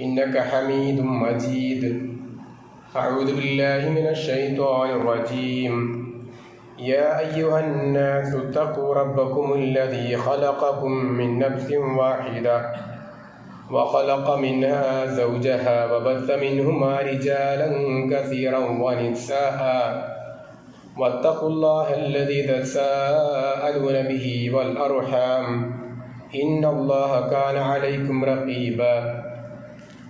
إنك حميد مجيد. أعوذ بالله من الشيطان الرجيم. يا أيها الناس اتقوا ربكم الذي خلقكم من نفس واحدة وخلق منها زوجها وبث منهما رجالا كثيرا ونساء. واتقوا الله الذي تساءلون به والأرحام. إن الله كان عليكم رقيبا.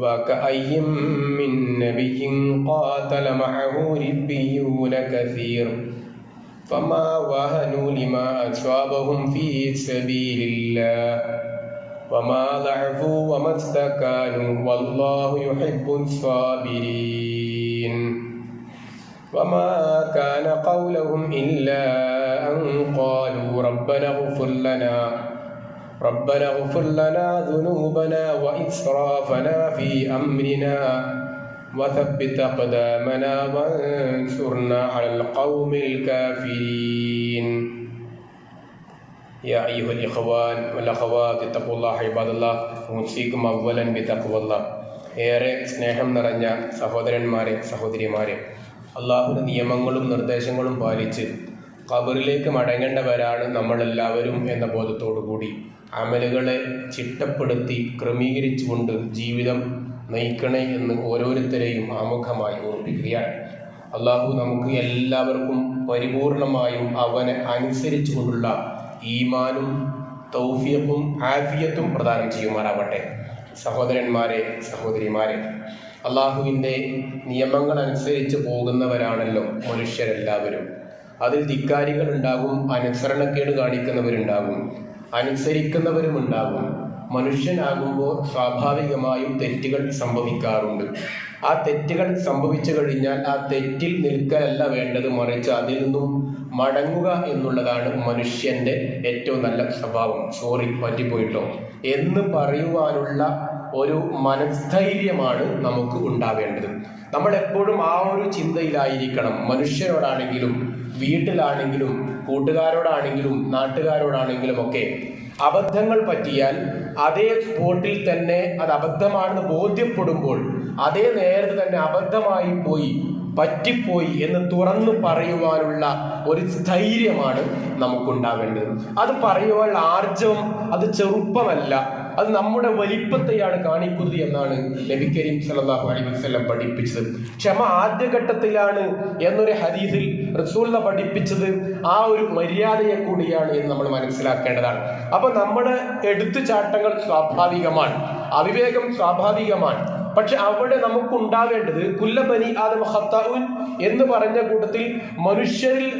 وكأي من نبي قاتل معه ربيون كثير. فما وهنوا لما أصابهم في سبيل الله. وما ضعفوا وما استكانوا والله يحب الصابرين. وما كان قولهم إلا أن قالوا ربنا اغفر لنا. ربنا اغفر لنا ذنوبنا وإسرافنا في أمرنا وثبت أقدامنا وانصرنا على القوم الكافرين يا أيها الإخوان والأخوات اتقوا الله عباد الله أوصيكم أولا بتقوى الله ഏറെ സ്നേഹം നിറഞ്ഞ സഹോദരന്മാരെ സഹോദരിമാരെ അള്ളാഹുവിൻ്റെ നിയമങ്ങളും നിർദ്ദേശങ്ങളും പാലിച്ച് ഖബറിലേക്ക് മടങ്ങേണ്ടവരാണ് നമ്മളെല്ലാവരും എന്ന ബോധത്തോടു കൂടി അമലുകളെ ചിട്ടപ്പെടുത്തി ക്രമീകരിച്ചുകൊണ്ട് ജീവിതം നയിക്കണേ എന്ന് ഓരോരുത്തരെയും ആമുഖമായി ഓർപ്പിക്കുകയാണ്. അള്ളാഹു നമുക്ക് എല്ലാവർക്കും പരിപൂർണമായും അവനെ അനുസരിച്ചുകൊണ്ടുള്ള ഈമാനും തൗഫിയപ്പും ആഫിയത്തും പ്രദാനം ചെയ്യുമാറാവട്ടെ. സഹോദരന്മാരെ സഹോദരിമാരെ അള്ളാഹുവിന്റെ നിയമങ്ങൾ അനുസരിച്ച് പോകുന്നവരാണല്ലോ മനുഷ്യരെല്ലാവരും. അതിൽ ധിക്കാരികളുണ്ടാകും അനുസരണക്കേട് കാണിക്കുന്നവരുണ്ടാകും. അനുസരിക്കുന്നവരുമുണ്ടാകും. മനുഷ്യനാകുമ്പോൾ സ്വാഭാവികമായും തെറ്റുകൾ സംഭവിക്കാറുണ്ട്. ആ തെറ്റുകൾ സംഭവിച്ചു കഴിഞ്ഞാൽ ആ തെറ്റിൽ നിൽക്കലല്ല വേണ്ടത് മറിച്ച് അതിൽ നിന്നും മടങ്ങുക എന്നുള്ളതാണ് മനുഷ്യന്റെ ഏറ്റവും നല്ല സ്വഭാവം. സോറി പറ്റിപ്പോയിട്ടോ? എന്ന് പറയുവാനുള്ള ഒരു മനസ്ഥൈര്യമാണ് നമുക്ക് ഉണ്ടാവേണ്ടത്. നമ്മൾ എപ്പോഴും ആ ഒരു ചിന്തയിലായിരിക്കണം. മനുഷ്യരോടാണെങ്കിലും വീട്ടിലാണെങ്കിലും കൂട്ടുകാരോടാണെങ്കിലും നാട്ടുകാരോടാണെങ്കിലും ഒക്കെ അബദ്ധങ്ങൾ പറ്റിയാൽ അതേ സ്പോട്ടിൽ തന്നെ അത് അബദ്ധമാണെന്ന് ബോധ്യപ്പെടുമ്പോൾ അതേ നേരത്തെ തന്നെ അബദ്ധമായി പോയി പറ്റിപ്പോയി എന്ന് തുറന്നു പറയുവാനുള്ള ഒരു സ്ഥൈര്യമാണ് നമുക്കുണ്ടാവേണ്ടത്. അത് പറയുവാനുള്ള ആർജവം അത് ചെറുപ്പമല്ല. അത് നമ്മുടെ വലിപ്പത്തെയാണ് കാണിക്കുന്നത് എന്നാണ് നബി കരീം സലാഹു അലൈഹി വസല്ലം പഠിപ്പിച്ചത്. ക്ഷമ ആദ്യഘട്ടത്തിലാണ് എന്നൊരു ഹദീസിൽ റസൂല പഠിപ്പിച്ചത് ആ ഒരു മര്യാദയെ കൂടിയാണ് എന്ന് നമ്മൾ മനസ്സിലാക്കേണ്ടതാണ്. അപ്പൊ നമ്മുടെ എടുത്തുചാട്ടങ്ങൾ സ്വാഭാവികമാണ് അവിവേകം സ്വാഭാവികമാണ്. പക്ഷെ അവിടെ നമുക്ക് ഉണ്ടാവേണ്ടത് കുല്ലബനി ആദം ഖത്താഉൻ എന്ന് പറഞ്ഞ കൂട്ടത്തിൽ മനുഷ്യരിൽ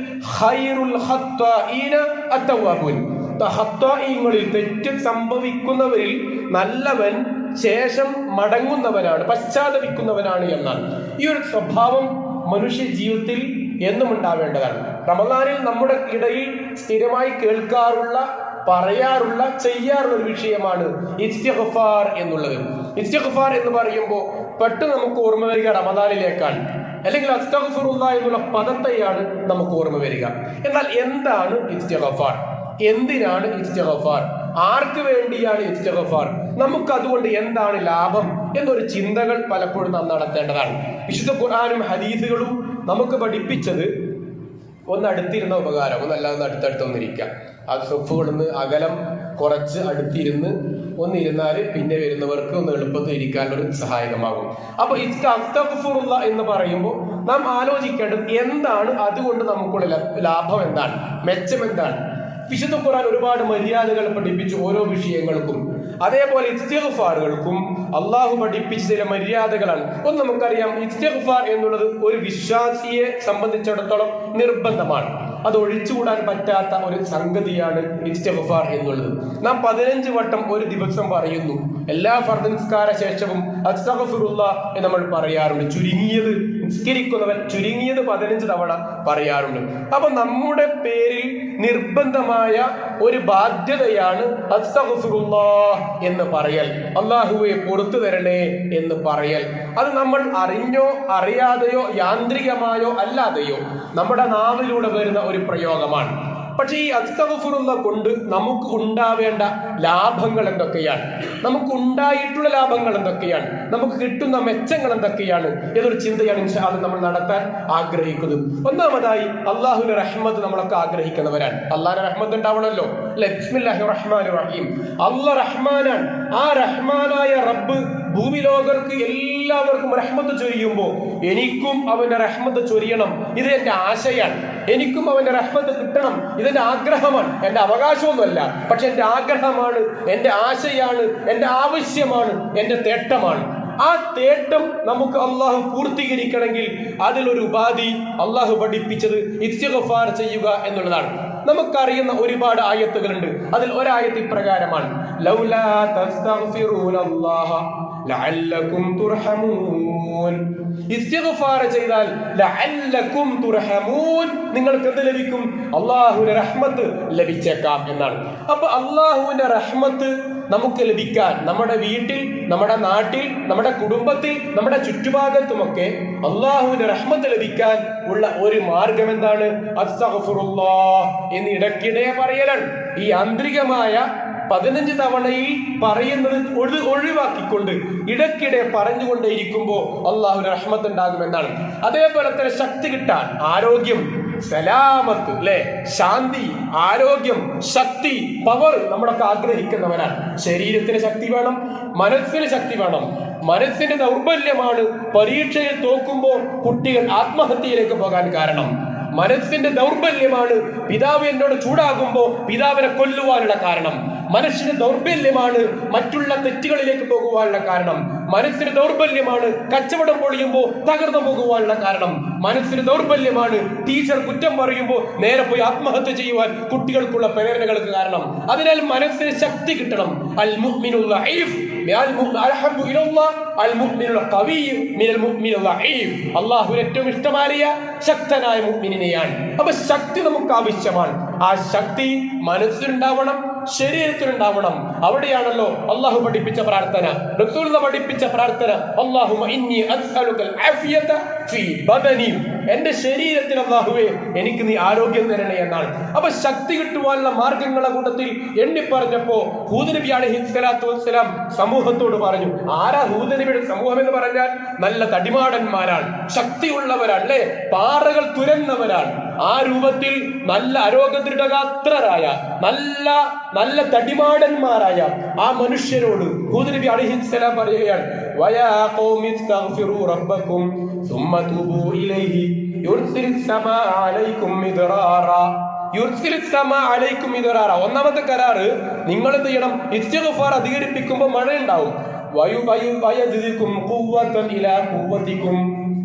ഖത്താഈന അത്തവാബുൻ ഹത്തായിങ്ങളിൽ തെറ്റ് സംഭവിക്കുന്നവരിൽ നല്ലവൻ ശേഷം മടങ്ങുന്നവനാണ് പശ്ചാത്തപിക്കുന്നവനാണ് എന്നാണ്. ഈ ഒരു സ്വഭാവം മനുഷ്യ ജീവിതത്തിൽ എന്നും ഉണ്ടാവേണ്ടതാണ്. റമദാനിൽ നമ്മുടെ ഇടയിൽ സ്ഥിരമായി കേൾക്കാറുള്ള പറയാറുള്ള ചെയ്യാറുള്ള ഒരു വിഷയമാണ് ഇസ്തിഗ്ഫാർ എന്നുള്ളത്. ഇസ്തിഗ്ഫാർ എന്ന് പറയുമ്പോൾ പെട്ടെന്ന് നമുക്ക് ഓർമ്മ വരിക റമദാനിലേക്കാണ്. അല്ലെങ്കിൽ അസ്തഗ്ഫിറുല്ല എന്നുള്ള പദത്തെയാണ് നമുക്ക് ഓർമ്മ വരിക. എന്നാൽ എന്താണ് ഇസ്തിഗ്ഫാർ? എന്തിനാണ് ഇസ്തിഗ്ഫാർ ആർക്ക് വേണ്ടിയാണ് ഇസ്തിഗ്ഫാർ നമുക്കതുകൊണ്ട് എന്താണ് ലാഭം എന്നൊരു ചിന്തകൾ പലപ്പോഴും നാം നടത്തേണ്ടതാണ്. വിശുദ്ധ ഖുർആാനും ഹദീസുകളും നമുക്ക് പഠിപ്പിച്ചത് ഒന്ന് അടുത്തിരുന്ന ഉപകാരം ഒന്നല്ലാതെ ഒന്ന് ഒന്നിരിക്കാം ആ സൊഫുകളിൽ നിന്ന് അകലം കുറച്ച് അടുത്തിരുന്ന് ഒന്നിരുന്നാൽ പിന്നെ വരുന്നവർക്ക് ഒന്ന് എളുപ്പത്തിൽ ഇരിക്കാനൊരു സഹായകമാകും. അപ്പൊ ഇസ്തഫുറുള്ള എന്ന് പറയുമ്പോൾ നാം ആലോചിക്കേണ്ടത് എന്താണ്? അതുകൊണ്ട് നമുക്കുള്ള ലാഭം എന്താണ്? മെച്ചം എന്താണ്? വിശുദ്ധ ഖുർആൻ ഒരുപാട് മര്യാദകൾ പഠിപ്പിച്ചു ഓരോ വിഷയങ്ങൾക്കും. അതേപോലെ ഇസ്തിഗ്ഫാറുകൾക്കും അള്ളാഹു പഠിപ്പിച്ച ചില മര്യാദകളാണ്. ഒന്ന് നമുക്കറിയാം ഇസ്തിഗ്ഫാർ എന്നുള്ളത് ഒരു വിശ്വാസിയെ സംബന്ധിച്ചിടത്തോളം നിർബന്ധമാണ്. അത് ഒഴിച്ചുകൂടാൻ പറ്റാത്ത ഒരു സംഗതിയാണ് ഇസ്തിഗ്ഫാർ എന്നുള്ളത്. നാം പതിനഞ്ച് വട്ടം ഒരു ദിവസം പറയുന്നു എല്ലാ ഫർദ് നിസ്കാര ശേഷവും അസ്തഗ്ഫിറുല്ലാ എന്ന് നമ്മൾ പറയാറുണ്ട്. ചുരുങ്ങിയത് നിസ്കരിക്കുന്നവൻ ചുരുങ്ങിയത് പതിനഞ്ച് തവണ പറയാറുണ്ട്. അപ്പൊ നമ്മുടെ പേരിൽ നിർബന്ധമായ ഒരു ബാധ്യതയാണ് എന്ന് പറയൽ. അള്ളാഹുവെ പുറത്തു തരണേ എന്ന് പറയൽ. അത് നമ്മൾ അറിഞ്ഞോ അറിയാതെയോ യാന്ത്രികമായോ അല്ലാതെയോ നമ്മുടെ നാവിലൂടെ വരുന്ന ഒരു പ്രയോഗമാണ്. പക്ഷേ ഈ അസ്തഗ്ഫിറുള്ള കൊണ്ട് നമുക്ക് ഉണ്ടാവേണ്ട ലാഭങ്ങൾ എന്തൊക്കെയാണ്? നമുക്ക് ഉണ്ടായിട്ടുള്ള ലാഭങ്ങൾ എന്തൊക്കെയാണ്? നമുക്ക് കിട്ടുന്ന മെച്ചങ്ങൾ എന്തൊക്കെയാണ്? എന്നൊരു ചിന്തയാണ് ഇൻഷാ അല്ലാഹ് നമ്മൾ നടത്താൻ ആഗ്രഹിക്കുന്നത്. ഒന്നാമതായി അള്ളാഹുവിന്റെ റഹ്മത്ത് നമ്മളൊക്കെ ആഗ്രഹിക്കുന്നവരാണ്. അള്ളാഹിന്റെ റഹ്മത്ത് ഉണ്ടാവണമല്ലോ. അല്ലെ? ബിസ്മില്ലാഹി റഹ്മാൻ റഹീം. അള്ളാഹ് റഹ്മാനാണ്. ആ റഹ്മാനായ റബ്ബ് ഭൂമിലോകർക്ക് എല്ലാവർക്കും റഹ്മത്ത് ചൊരിയുമ്പോൾ എനിക്കും അവന്റെ റഹ്മത്ത് ചൊരിയണം. ഇത് എന്റെ ആശയാണ്. എനിക്കും അവന്റെ റഹ്മത്ത് കിട്ടണം. ഇതെന്റെ ആഗ്രഹമാണ്. എന്റെ അവകാശമൊന്നുമല്ല. പക്ഷെ എന്റെ ആഗ്രഹമാണ് എന്റെ ആശയാണ് എന്റെ ആവശ്യമാണ് എന്റെ തേട്ടമാണ്. ആ തേട്ടം നമുക്ക് അള്ളാഹു പൂർത്തീകരിക്കണമെങ്കിൽ അതിലൊരു ഉപാധി അള്ളാഹു പഠിപ്പിച്ചത് ഇത്യഗഫാർ ചെയ്യുക എന്നുള്ളതാണ്. നമുക്കറിയുന്ന ഒരുപാട് ആയത്തുകളുണ്ട്. അതിൽ ഒരായത്ത് ഇപ്രകാരമാണ്. ലൗലാ ലഅല്ലകും തുർഹമൂൻ. ഇസ്തിഗ്ഫാർ ചെയ്താൽ ലഅല്ലകും തുർഹമൂൻ. നിങ്ങൾക്ക് എന്ത് ലഭിക്കും? അള്ളാഹുവിന്റെ റഹ്മത്ത് ലഭിച്ചേക്കാം എന്നാണ്. അപ്പൊ അള്ളാഹുവിന്റെ റഹ്മത്ത് നമുക്ക് ലഭിക്കാൻ നമ്മുടെ വീട്ടിൽ നമ്മുടെ നാട്ടിൽ നമ്മുടെ കുടുംബത്തിൽ നമ്മുടെ ചുറ്റുഭാഗത്തുമൊക്കെ അള്ളാഹുവിന്റെ റഹ്മത്ത് ലഭിക്കാൻ ഉള്ള ഒരു മാർഗം എന്താണ്? എന്ന് ഇടയ്ക്കിടെ പറയലാണ്. ഈ യാന്ത്രികമായ പതിനഞ്ച് തവണയിൽ പറയുന്നത് ഒഴി ഒഴിവാക്കിക്കൊണ്ട് ഇടയ്ക്കിടെ പറഞ്ഞുകൊണ്ടേയിരിക്കുമ്പോൾ അള്ളാഹു റഹ്മത്ത് ഉണ്ടാകുമെന്നാണ് അതേപോലെ തന്നെ ശക്തി കിട്ടാൻ ആരോഗ്യം സലാമത്ത് അല്ലെ? ശാന്തി ആരോഗ്യം ശക്തി പവർ നമ്മളൊക്കെ ആഗ്രഹിക്കുന്നവനാണ് ശരീരത്തിന് ശക്തി വേണം മനസ്സിന് ശക്തി വേണം. മനസ്സിന്റെ ദൗർബല്യമാണ് പരീക്ഷയിൽ തോക്കുമ്പോൾ കുട്ടികൾ ആത്മഹത്യയിലേക്ക് പോകാൻ കാരണം. മനസ്സിന്റെ ദൗർബല്യമാണ് പിതാവ് എന്നോട് ചൂടാകുമ്പോൾ പിതാവിനെ കൊല്ലുവാനുള്ള കാരണം. മനസ്സിന്റെ ദൗർബല്യമാണ് മറ്റുള്ള തെറ്റുകളിലേക്ക് പോകുവാനുള്ള കാരണം. മനസ്സിന് ദൗർബല്യമാണ് കച്ചവടം പൊളിയുമ്പോൾ തകർന്നു പോകുവാനുള്ള കാരണം. മനസ്സിന് ദൗർബല്യമാണ് ടീച്ചർ കുറ്റം പറയുമ്പോൾ നേരെ പോയി ആത്മഹത്യ ചെയ്യുവാൻ കുട്ടികൾക്കുള്ള പ്രേരണകൾക്ക് കാരണം. അതിനാൽ മനസ്സിന് ശക്തി കിട്ടണം. അൽ ഏറ്റവും ഇഷ്ടമായ ശക്തനായ മുഹ്മിനെയാണ് അപ്പൊ ശക്തി നമുക്ക് ആവശ്യമാണ്. ആ ശക്തി മനസ്സിലുണ്ടാവണം. ശരീരത്തിലുണ്ടാവണം. അവിടെയാണല്ലോ അള്ളാഹു പഠിപ്പിച്ച പ്രാർത്ഥന. പഠിപ്പിച്ച പ്രാർത്ഥന. അള്ളാഹു എന്റെ ശരീരത്തിൽ അള്ളാഹുവേ എനിക്ക് നീ ആരോഗ്യം തരണേ എന്നാണ്. അപ്പൊ ശക്തി കിട്ടുവാനുള്ള മാർഗങ്ങളുടെ കൂട്ടത്തിൽ എണ്ണി പറഞ്ഞപ്പോ ഹൂദനബി അലൈഹി വസ്സലാം സമൂഹത്തോട് പറഞ്ഞു ആരാ ഹൂദനബിയുടെ സമൂഹം എന്ന് പറഞ്ഞാൽ നല്ല തടിമാടന്മാരാണ് ശക്തിയുള്ളവരാണ് അല്ലെ? പാറകൾ തുരന്നവരാണ്. ആ രൂപത്തിൽ നല്ല അരോഗദൃഢഗാത്രരായ നല്ല നല്ല തടിമാടന്മാരായ ആ മനുഷ്യരോട് ഹൂദനബി അലിഹിസ്സലാം പറയുകയാണ് ഒന്നാമത്തെ കരാറ് നിങ്ങൾ എന്ത് ചെയ്യണം? ഇസ്തിഗ്ഫാർ അധികരിപ്പിക്കുമ്പോൾ മഴ ഉണ്ടാവും വയു വയു വയതിക്കും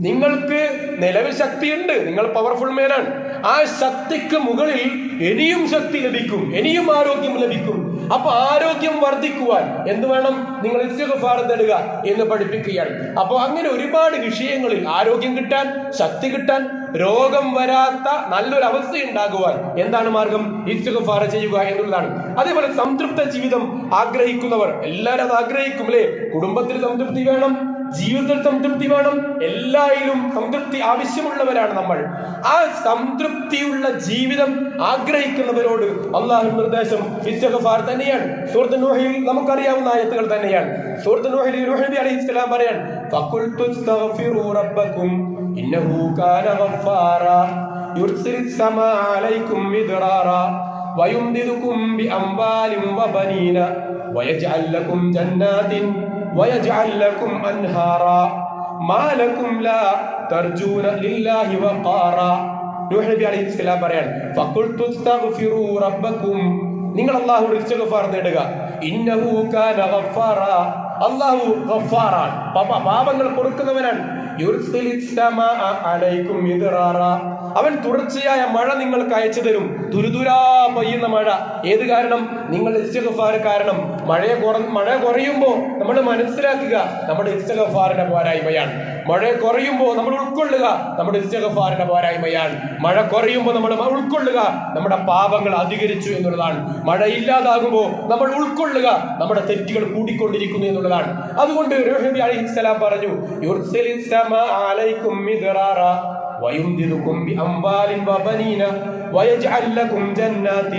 നിങ്ങൾക്ക് നിലവിൽ ശക്തിയുണ്ട്. നിങ്ങൾ പവർഫുൾ മേനാണ് ആ ശക്തിക്ക് മുകളിൽ ഇനിയും ശക്തി ലഭിക്കും. ഇനിയും ആരോഗ്യം ലഭിക്കും. അപ്പൊ ആരോഗ്യം വർദ്ധിക്കുവാൻ എന്ത് വേണം? നിങ്ങൾ ഇസ്തിഗ്ഫാർ തേടുക എന്ന് പഠിപ്പിക്കുകയാണ്. അപ്പോൾ അങ്ങനെ ഒരുപാട് വിഷയങ്ങളിൽ ആരോഗ്യം കിട്ടാൻ ശക്തി കിട്ടാൻ രോഗം വരാത്ത നല്ലൊരു അവസ്ഥ ഉണ്ടാകുവാൻ എന്താണ് മാർഗം? ഇസ്തിഗ്ഫാർ ചെയ്യുക എന്നുള്ളതാണ്. അതേപോലെ സംതൃപ്ത ജീവിതം ആഗ്രഹിക്കുന്നവർ എല്ലാവരും അത് ആഗ്രഹിക്കും അല്ലേ? കുടുംബത്തിൽ സംതൃപ്തി വേണം. ജീവിതത്തിൽ സംതൃപ്തി വേണം എല്ലായിലും സംതൃപ്തി ആവശ്യമുള്ളവരാണ് നമ്മൾ ആ സംതൃപ്തിയുള്ള ജീവിതം ആഗ്രഹിക്കുന്നവരോട് അള്ളാഹു നിർദ്ദേശം ഇസ്തിഗ്ഫാർ തന്നെയാണ് സൂറത്ത് നൂഹിൽ നമുക്കറിയാവുന്ന ആയത്തുകൾ തന്നെയാണ് സൂറത്ത് നൂഹിൽ നൂഹ് നബി അലൈഹി സ്വലാം പറയാൻ ഫഖുൽതു ഇസ്തഗ്ഫിറൂ റബ്ബക്കും ഇന്നഹു കാന ഗഫാറ യുർസിലിസ് സമാ അലൈക്കും മിദ്റാറ ويمددكم بأموال وبنين ويجعل لكم جنات ويجعل لكم أنهارا ما لكم لا ترجون لله وقارا നൂഹ് നബി അലൈഹി സ്വലാം പറയാണ് ഫഖുൽതു അസ്തഗ്ഫിറൂ റബ്ബക്കും നിങ്ങൾ അല്ലാഹുവോട് ഇസ്തിഗ്ഫാർ നേടുക ഇന്നഹു കാന ഗഫാറ അല്ലാഹു ഗഫാറാൻ പാപ- പാപങ്ങൾ പൊറുക്കുന്നവനാണ് യുർസിലിസ് സമാഅ അലൈക്കും മിദ്റാറ അവൻ തുടർച്ചയായ മഴ നിങ്ങൾക്ക് അയച്ചു തരും. തുരുതുരാ പെയ്യുന്ന മഴ. ഏത് കാരണം? നിങ്ങൾ ഇസ്തിഗ്ഫാർ കാരണം. മഴയെ കുറ മഴ കുറയുമ്പോൾ നമ്മൾ മനസ്സിലാക്കുക നമ്മുടെ ഇസ്തിഗ്ഫാറിന്റെ പോരായ്മയാണ്. മഴ കുറയുമ്പോൾ നമ്മൾ ഉൾക്കൊള്ളുക നമ്മുടെ ഇസ്തിഗ്ഫാറിന്റെ പോരായ്മയാണ്. മഴ കുറയുമ്പോൾ നമ്മൾ ഉൾക്കൊള്ളുക നമ്മുടെ പാപങ്ങൾ അധികരിച്ചു എന്നുള്ളതാണ്. മഴ ഇല്ലാതാകുമ്പോൾ നമ്മൾ ഉൾക്കൊള്ളുക നമ്മുടെ തെറ്റുകൾ കൂടിക്കൊണ്ടിരിക്കുന്നു എന്നുള്ളതാണ്. അതുകൊണ്ട് പറഞ്ഞു ويمددكم بأموال وبنين ويجعل لكم جنات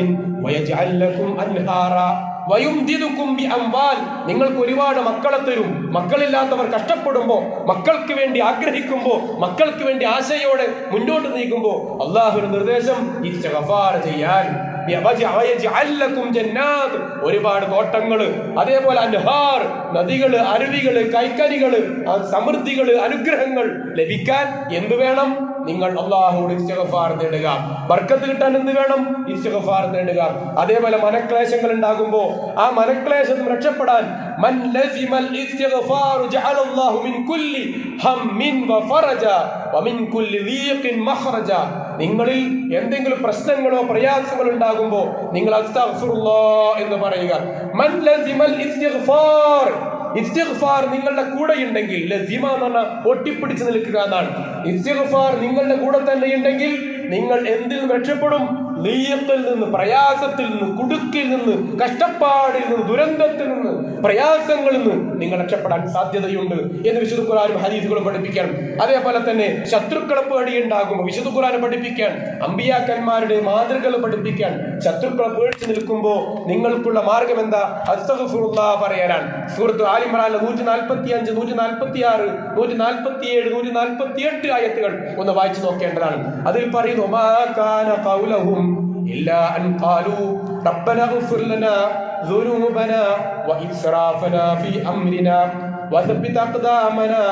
ويجعل لكم أنهارا വയുംദിദുക്കും ബി അംവാൽ നിങ്ങൾക്ക് ഒരുപാട് മക്കളെ തരും മക്കളില്ലാത്തവർ കഷ്ടപ്പെടുമ്പോ മക്കൾക്ക് വേണ്ടി ആഗ്രഹിക്കുമ്പോ മക്കൾക്ക് വേണ്ടി ആശയോടെ മുന്നോട്ട് നീക്കുമ്പോ അള്ളാഹു ഒരു നിർദ്ദേശം ഇസ്തിഗ്ഫാർ ചെയ്യാൻ വയജ്അൽ ലക്കും ജന്നാത്ത് ഒരുപാട് തോട്ടങ്ങള് അതേപോലെ അൻഹാർ നദികള് അരുവികള് കൈക്കരികള് ആ സമൃദ്ധികള് അനുഗ്രഹങ്ങൾ ലഭിക്കാൻ എന്ത് വേണം നിങ്ങൾ അള്ളാഹുവോട് ഇസ്തിഗ്ഫാർ തേടുക. ബർക്കത്ത് കിട്ടാൻ എന്ത് വേണം? ഇസ്തിഗ്ഫാർ തേടുക. അതേപോലെ മനക്ലേശങ്ങൾ ഉണ്ടാകുമ്പോൾ ആ മനക്ലേശം രക്ഷപ്പെടാൻ മൻ ലസിമൽ ഇസ്തിഗ്ഫാർ ജഅല അല്ലാഹു മിൻ കുല്ലി ഹമ്മിൻ വഫറജ വമിൻ കുല്ലി ദീഖിൻ മഖ്റജ. നിങ്ങളിൽ എന്തെങ്കിലും പ്രശ്നങ്ങളോ പ്രയാസങ്ങളോ ഉണ്ടാകുമ്പോൾ നിങ്ങൾ അസ്തഗ്ഫിറുല്ലാഹ് എന്ന് പറയുക. മൻ ലസിമൽ ഇസ്തിഗ്ഫാർ ഇസ്തിഗ്ഫാർ നിങ്ങളുടെ കൂടെ ഉണ്ടെങ്കിൽ ലസിമ എന്ന് പറഞ്ഞാൽ ഒട്ടിപ്പിടിച്ച് നിൽക്കുക എന്നാണ്. ഇസ്തിഗ്ഫാർ നിങ്ങളുടെ കൂടെ തന്നെ ഉണ്ടെങ്കിൽ നിങ്ങൾ എന്തിൽ രക്ഷപ്പെടും? ലീയത്തിൽ നിന്ന് പ്രയാസത്തിൽ നിന്ന് കുടുക്കിൽ നിന്ന് കഷ്ടപ്പാടിൽ നിന്ന് ദുരന്തത്തിൽ നിന്ന് പ്രയാസങ്ങളിൽ നിന്ന് നിങ്ങൾ രക്ഷപ്പെടാൻ സാധ്യതയുണ്ട് എന്ന് വിശുദ്ധ ഖുറാനും ഹദീസുകളും പഠിപ്പിക്കണം അതേപോലെ തന്നെ ശത്രുക്കളെ പേടിയുണ്ടാകുമ്പോൾ വിശുദ്ധ ഖുർആൻ പഠിപ്പിക്കാൻ അമ്പിയാക്കന്മാരുടെ മാതൃകകൾ പഠിപ്പിക്കാൻ ശത്രുക്കളെ പേടിച്ച് നിൽക്കുമ്പോൾ നിങ്ങൾക്കുള്ള മാർഗം എന്താ? അസ്തഗ്ഫിറുല്ലാ പറയാനാണ്. സുഹൃത്ത് ആലിമ്രാനിലെ നൂറ്റി നാൽപ്പത്തി അഞ്ച് നൂറ്റി നാൽപ്പത്തി ആറ് നൂറ്റി നാൽപ്പത്തി ഏഴ് നൂറ്റി നാൽപ്പത്തി എട്ട് ആയത്തുകൾ ഒന്ന് വായിച്ചു നോക്കേണ്ടതാണ്. അതിൽ പറയുന്നു "മാ കാന ഖൗലഹും ഇല്ലാ അൻ ഖാലൂ റബ്ബന اغفر لنا ذنوبنا وإسرافنا في أمرنا وثبت أقدامنا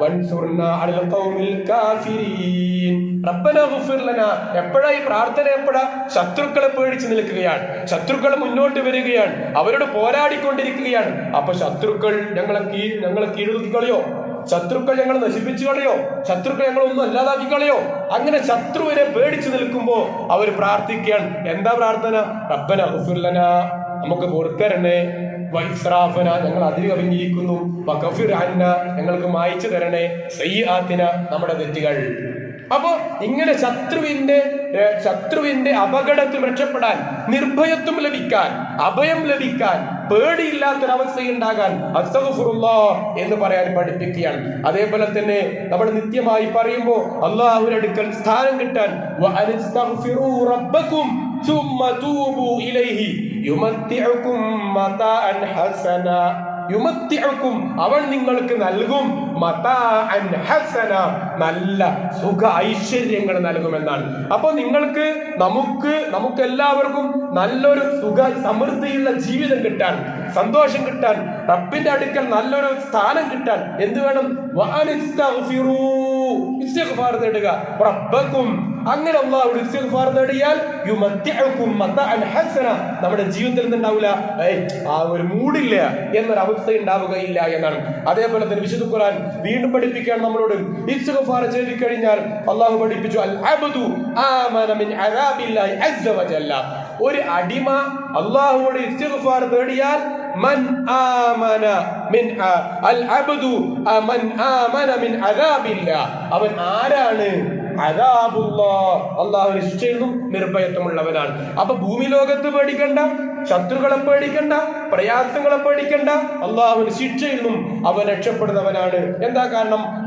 وانصرنا على القوم الكافرين ربنا اغفر لنا എപ്പോഴായി പ്രാർത്ഥന എപ്പോഴാ ശത്രുക്കളെ പേടിച്ച് നിൽക്കുകയാണ് ശത്രുക്കൾ മുന്നോട്ട് വരികയാണ് അവരോട് പോരാടിക്കൊണ്ടിരിക്കുകയാണ് അപ്പൊ ശത്രുക്കൾ ഞങ്ങളെ കീ ഞങ്ങളെ കീഴൊതുക്കി കളയോ ശത്രുക്കൾ ഞങ്ങൾ നശിപ്പിച്ചു കളയോ? ശത്രുക്കൾ ഞങ്ങൾ ഒന്നും അല്ലാതാക്കി കളയോ? അങ്ങനെ ശത്രുവിനെ പേടിച്ചു നിൽക്കുമ്പോ അവർ പ്രാർത്ഥിക്കാൻ എന്താ പ്രാർത്ഥന? റബ്ബന ഹുസുല്ലന നമുക്ക് പുറത്തരണേ വൈസ്രാഫന ഞങ്ങൾ അതിൽ കവിഞ്ഞിരിക്കുന്നു ഞങ്ങൾക്ക് മായിച്ചു തരണേ. സയ്യാത്തിന നമ്മുടെ തെറ്റുകൾ. അപ്പോ ഇങ്ങനെ ശത്രുവിന്റെ ശത്രുവിന്റെ അപകടത്തിൽ രക്ഷപ്പെടാൻ നിർഭയത്വം ലഭിക്കാൻ അഭയം ലഭിക്കാൻ പേടിയില്ലാത്തൊരവസ്ഥയുണ്ടാകാൻ അസ്തഗ്ഫിറുല്ലാ എന്ന് പറയാൻ പഠിപ്പിക്കുകയാണ് അതേപോലെ തന്നെ നമ്മൾ നിത്യമായി പറയുമ്പോൾ അള്ളാഹുവിന്റെ അടുക്കൽ സ്ഥാനം കിട്ടാൻ വഅനസ്തഗ്ഫിറൂ റബ്ബക്കും ثم توبوا إليه يمتعكم متاعا حسنا യുമത്തിഅക്കും അവൻ നിങ്ങൾക്ക് നൽകും. ഹസന നല്ല സുഖ ഐശ്വര്യങ്ങൾ നൽകുമെന്നാണ്. അപ്പൊ നിങ്ങൾക്ക് നമുക്ക് നമുക്ക് എല്ലാവർക്കും നല്ലൊരു സുഖ സമൃദ്ധിയുള്ള ജീവിതം കിട്ടാൻ സന്തോഷം കിട്ടാൻ റബ്ബിന്റെ അടുക്കൽ നല്ലൊരു സ്ഥാനം കിട്ടാൻ എന്ത് വേണം? തേടുക റബ്ബക്കും അങ്ങനെ അള്ളാഹുടെ ഇസ്തിഗ്ഫാർ നേടിയാൽ യുമത്തിഅക്കും മതഅൻ ഹസന നമ്മുടെ ജീവിതത്തിൽ നിന്നുണ്ടാവില്ല. ആ ഒരു മൂടില്ല എന്നൊരു അവസ്ഥ ഉണ്ടാവുകയില്ല എന്നാണ്. അതേപോലെ തന്നെ വിശുദ്ധ ഖുർആൻ വീണ്ടും പഠിപ്പിക്കാൻ നമ്മളോട്. ഇസ്തിഗ്ഫാർ ചെയ്തു കഴിഞ്ഞാൽ അള്ളാഹു പഠിപ്പിച്ചു അൽ അബ്ദു ആമന മിൻ അദാബില്ലാഹി അസ്സ വജല്ല. ഒരു അടിമ അള്ളാഹുവോട് ഇസ്തിഗ്ഫാർ തേടിയാൽ മൻ ആമന മിൻ അൽ അബ്ദു മൻ ആമന മിൻ അദാബില്ലാ അവൻ ആരാണ്? അദാബുല്ലാ അള്ളാഹു നിന്നും നിർഭയത്വമുള്ളവനാണ്. അപ്പൊ ഭൂമി ലോകത്ത് പേടിക്കണ്ട. ശത്രുക്കളെ പേടിക്കണ്ട പ്രയാസങ്ങളെ പേടിക്കണ്ട. അള്ളാഹുവിന് ശിക്ഷയിൽ നിന്നും അവൻ രക്ഷപ്പെടുന്നവനാണ്. എന്താ കാരണം?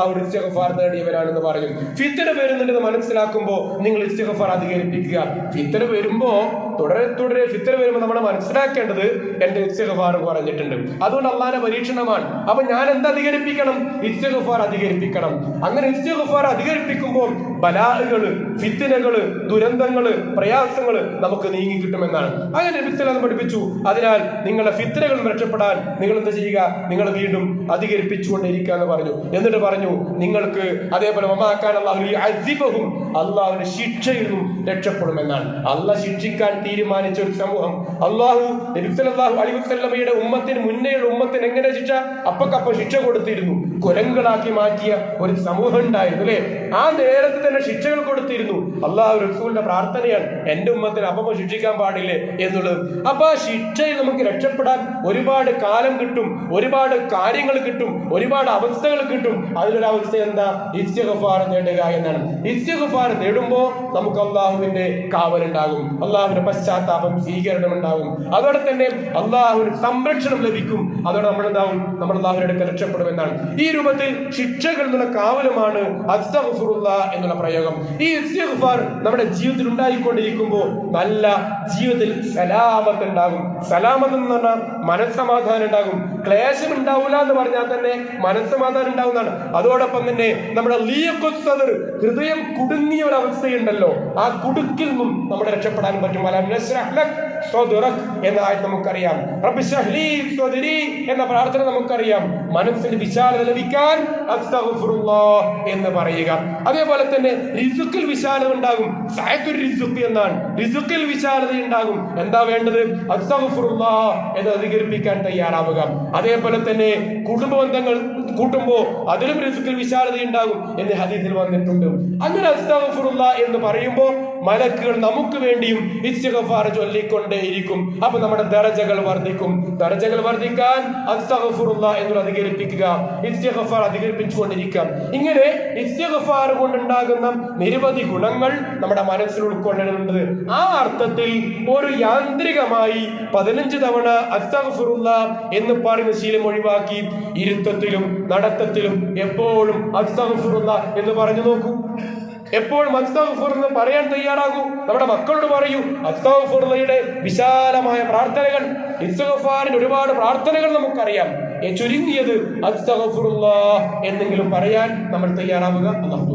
അവൻ ഇസ്തിഗ്ഫാർ നേടിയവനാണെന്ന് പറയും. ഫിത്തര വരുന്നുണ്ടെന്ന് മനസ്സിലാക്കുമ്പോൾ നിങ്ങൾ ഇസ്തിഗ്ഫാർ അധികരിപ്പിക്കുക. ഫിത്തര വരുമ്പോ തുടരെ തുടരെ ഫിത്തര വരുമ്പോൾ നമ്മൾ മനസ്സിലാക്കേണ്ടത് എന്റെ ഇസ്തിഗ്ഫാർ പറഞ്ഞിട്ടുണ്ട് അതുകൊണ്ട് അള്ളാന്റെ പരീക്ഷണമാണ്. അപ്പൊ ഞാൻ എന്ത് അധികരിപ്പിക്കണം? ഇസ്തിഗ്ഫാർ അധികരിപ്പിക്കണം. അങ്ങനെ ഇസ്തിഗ്ഫാർ അധികരിപ്പിക്കുമ്പോൾ ബലാഹുകൾ ഫിത്തിനകൾ ദുരന്തങ്ങൾ പ്രയാസങ്ങൾ നമുക്ക് നീങ്ങി കിട്ടുമെന്നാണ്. അങ്ങനെ ഫിത്തലം പഠിപ്പിച്ചു. അതിനാൽ നിങ്ങളുടെ ഫിത്തരകൾ രക്ഷപ്പെടാൻ നിങ്ങൾ എന്ത് ചെയ്യുക? നിങ്ങൾ വീണ്ടും അധികരിപ്പിച്ചുകൊണ്ടിരിക്കുക എന്ന് പറഞ്ഞു. എന്നിട്ട് പറഞ്ഞു നിങ്ങൾക്ക് അതേപോലെ മമാക്കാൻ അള്ളാഹു അസിബഹും അള്ളാഹുവിന്റെ ശിക്ഷയിൽ നിന്നും രക്ഷപ്പെടുമെന്നാണ്. അള്ളാഹ് ശിക്ഷിക്കാൻ തീരുമാനിച്ച ഒരു സമൂഹം. അള്ളാഹു നബിസലാഹു അലി വസ്ലമയുടെ ഉമ്മത്തിന് മുന്നേയുള്ള ഉമ്മത്തിന് എങ്ങനെ ശിക്ഷ? അപ്പക്കപ്പ ശിക്ഷ കൊടുത്തിരുന്നു. കുരങ്ങളാക്കി മാറ്റിയ ഒരു സമൂഹം ഉണ്ടായിരുന്നു അല്ലെ? ആ നേരത്തെ തന്നെ ശിക്ഷകൾ കൊടുത്തിരുന്നു. അള്ളാഹു റസൂലിന്റെ പ്രാർത്ഥനയാണ് എന്റെ ഉമ്മത്തിന് അപ്പം ശിക്ഷിക്കാൻ പാടില്ലേ? എന്നുള്ളത്. അപ്പൊ ആ ശിക്ഷയിൽ നമുക്ക് രക്ഷപ്പെടാൻ ഒരുപാട് കാലം കിട്ടും ഒരുപാട് കാര്യങ്ങൾ കിട്ടും ഒരുപാട് അവസ്ഥകൾ കിട്ടും. അതിലൊരു അവസ്ഥ എന്താ? ഇസ്തിഗ്ഫാർ നേടുക എന്നാണ്. ഇസ്തിഗ്ഫാർ നേടുമ്പോ നമുക്ക് അള്ളാഹുവിന്റെ കാവലുണ്ടാകും അള്ളാഹുവിന്റെ പശ്ചാത്താപം സ്വീകരണം ഉണ്ടാകും അതോടെ തന്നെ അള്ളാഹുവിന് സംരക്ഷണം ലഭിക്കും. അതോടെ നമ്മൾ എന്താവും നമ്മൾ അള്ളാഹുവിന്റെ അടുക്കൽ രക്ഷപ്പെടുമെന്നാണ്. ഈ രൂപത്തിൽ ശിക്ഷകൾ എന്നുള്ള കാവലമാണ് അസ്തഗ്ഫിറുള്ള എന്നുള്ള പ്രയോഗം. ഈ ഇസ്തിഗ്ഫാർ നമ്മുടെ ജീവിതത്തിൽ ഉണ്ടായിക്കൊണ്ടിരിക്കുമ്പോൾ നല്ല ജീവിതത്തിൽ സലാമത്ത് ഉണ്ടാകും. സലാമത്ത് എന്ന് പറഞ്ഞാൽ മനസ്സമാധാനം ഉണ്ടാകും. ക്ലേശം ഉണ്ടാവില്ല എന്ന് പറഞ്ഞാൽ തന്നെ മനസ്സമാധാനം ഉണ്ടാവുന്നതാണ്. അതോടൊപ്പം തന്നെ നമ്മുടെ ലീയക്കൊത്തതിർ ഹൃദയം കുടുങ്ങിയ ഒരു അവസ്ഥയുണ്ടല്ലോ. ആ കുടുക്കിൽ നിന്നും നമ്മുടെ രക്ഷപ്പെടാൻ പറ്റും. ലക് എന്ന ആയത് നമുക്കറിയാം. റബ്ബി ഇശ്റഹ് ലീ സ്വദരി എന്ന പ്രാർത്ഥന നമുക്കറിയാം. മനസ്സിന് വിശാലത ലഭിക്കാൻ എന്ന് പറയുക. അതേപോലെ തന്നെ റിസുക്കിൽ വിശാലത ഉണ്ടാകും. സഅത്തുർ റിസുക്ക് എന്നാണ്. റിസുക്കിൽ വിശാലത ഉണ്ടാകും. എന്താ വേണ്ടത്? എന്ന് അധികരിപ്പിക്കാൻ തയ്യാറാവുക. അതേപോലെ തന്നെ കുടുംബ ബന്ധങ്ങൾ കൂട്ടുമ്പോ അതിലും റിസുക്കിൽ വിശാലത ഉണ്ടാകും എന്ന് ഹദീസിൽ വന്നിട്ടുണ്ട്. അങ്ങനെ അസ്തഗ്ഫിറുല്ലാ എന്ന് പറയുമ്പോൾ മലക്കുകൾ നമുക്ക് വേണ്ടിയും ഇസ്തിഗ്ഫാർ ചൊല്ലിക്കൊണ്ടേയിരിക്കും അപ്പൊ നമ്മുടെ ദറജകൾ വർദ്ധിക്കും. ദറജകൾ വർദ്ധിക്കാൻ അസ്തഗ്ഫിറുല്ലാ എന്ന് അധികരിപ്പിക്കുക. ഇസ്തിഗ്ഫാർ അധികരിപ്പിച്ചുകൊണ്ടിരിക്കാം. ഇങ്ങനെ ഇസ്തിഗ്ഫാർ കൊണ്ടുണ്ടാകുന്ന നിരവധി ഗുണങ്ങൾ നമ്മുടെ മനസ്സിൽ ഉൾക്കൊള്ളുന്നുണ്ട് ആ അർത്ഥത്തിൽ ഒരു യാന്ത്രികമായി പതിനഞ്ച് തവണ അസ്തഫുറുള്ള എന്ന് പറയുന്ന ശീലം ഒഴിവാക്കി ഇരുത്തത്തിലും നടത്തത്തിലും എപ്പോഴും അസ്തഫുറുള്ള എന്ന് പറഞ്ഞു നോക്കൂ. എപ്പോഴും അസ്തഗ്ഫിർ എന്ന് പറയാൻ തയ്യാറാകൂ. നമ്മുടെ മക്കളോട് പറയൂ അസ്തഗ്ഫിറുള്ളയുടെ വിശാലമായ പ്രാർത്ഥനകൾ ഇസ്തഫാറിന്റെ ഒരുപാട് പ്രാർത്ഥനകൾ നമുക്കറിയാം. ചുരുങ്ങിയത് അസ്തഫുറ എന്നെങ്കിലും പറയാൻ നമ്മൾ തയ്യാറാവുക. തൗഫീഖ്